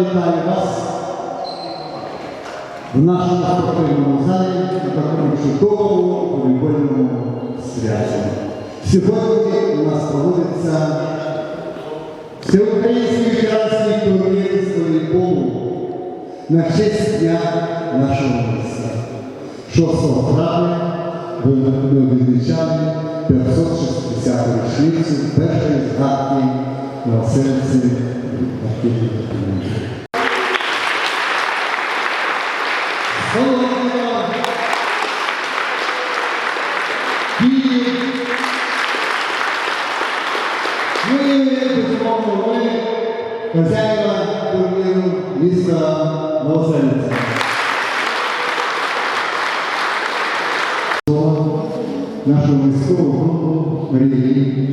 Вітає вас в нашому спортивному залі на такому чудовому волейбольному святі. Сьогодні у нас проводиться всеукраїнський учасник турнір з волейболу на честь дня нашого міста. 6 травня ми відмічали 560 річницю першої згадки на оселці хазяїва турніру міста Новоселиця. нашого міського голову Марії.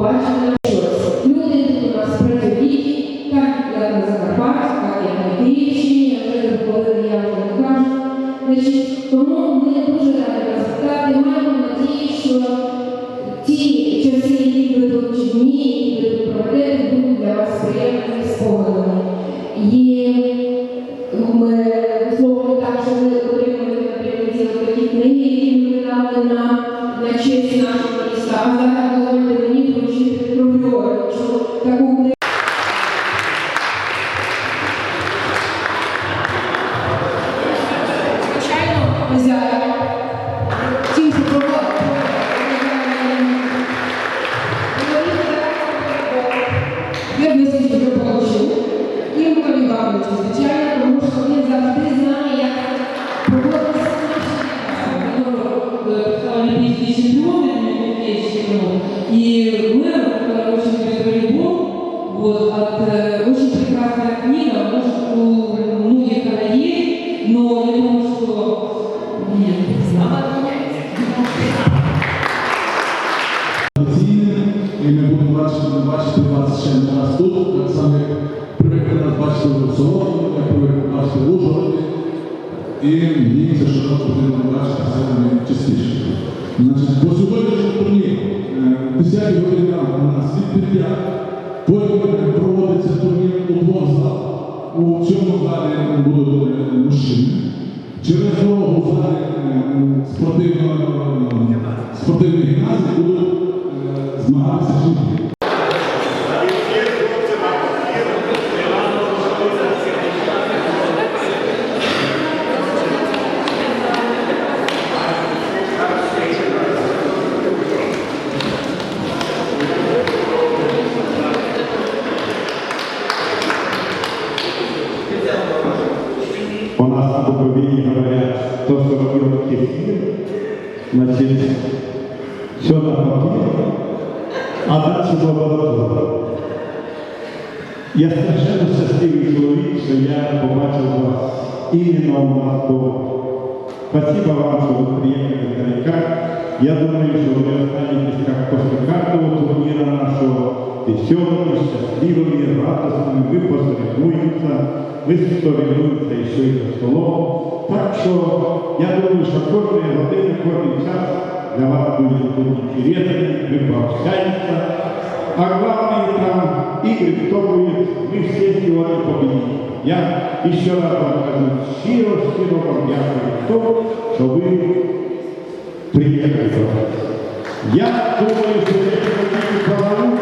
Побачити щось. Люди тут у нас працюють, так як на Закарпатті, так як на Київщині, вже коли я не кажу. Тому ми дуже раді вас питати, Маємо надію, що ті хазяїн. І мені це що потрібно бачити сьогодні частіше. Значить, по сьогоднішньому турніру, е, 10 години у нас відкриття, потім проводиться турнір у двох залах. У цьому залі будуть е, мужчини. Через дорогу в залі е, спортивної гімназії будуть е, змагатися жінки. У нас на Буковине говорят, то, что робил кефир, значит, все на папире, а дальше в лабораторії. Я страшенно щасливий чоловік, що я побачив вас іменно у нас вдома. Спасибо вам, що ви приїхали далека. Я думаю, що ви останетесь как после каждого турнира нашего веселыми, счастливыми, радостными, вы посоревнуемся, мы соревнуемся еще и за столом. Так что я думаю, что кожные годины, кожный час для вас будет, будет интересный, мы пообщаемся. А главное там игры, кто будет, мы все сегодня победим. Я еще раз вам скажу, щиро, щиро вам дякую за то, що ви приехали до нас. Я думаю, что это какие-то по-научному,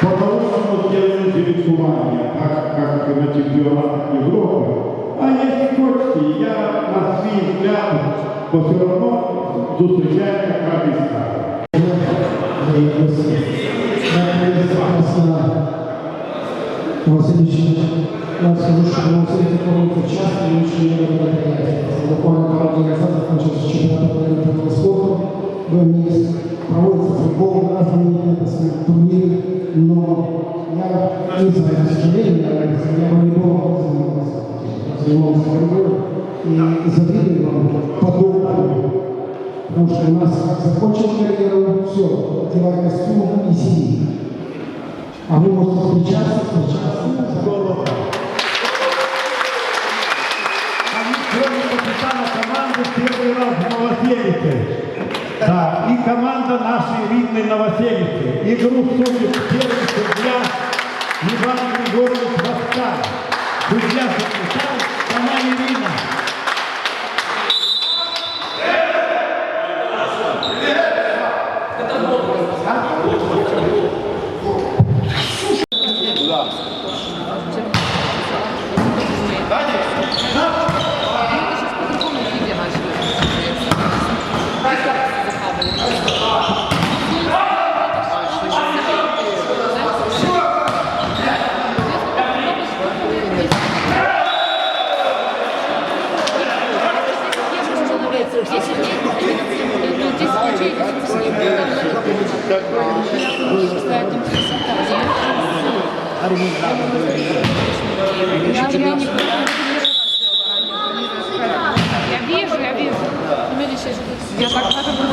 по-научному сделали соревнования, так как на чемпионатах Европы. А если хотите, я на свой взгляд, то все равно зустрічаю как радиста. Васильевич, я скажу, что у нас эти проводятся часто и очень много мероприятий. Буквально пару дней назад закончился чемпионат Украины по спорту. В Минске проводится футбол, разные виды, турниры, но я не знаю, к сожалению, я, я волейболом занимался, занимался борьбой и завидую вам подобному. Потому что у нас закончил карьеру, все, одевай костюм и сиди. А вы можете встречаться, встречаться. Сегодня капитана команды первый раз в Новоселице. Да, и команда нашей видной Новоселицы. Игру судит первый судья Иван Григорьевич Васкар. Судья Thank you. Я так даже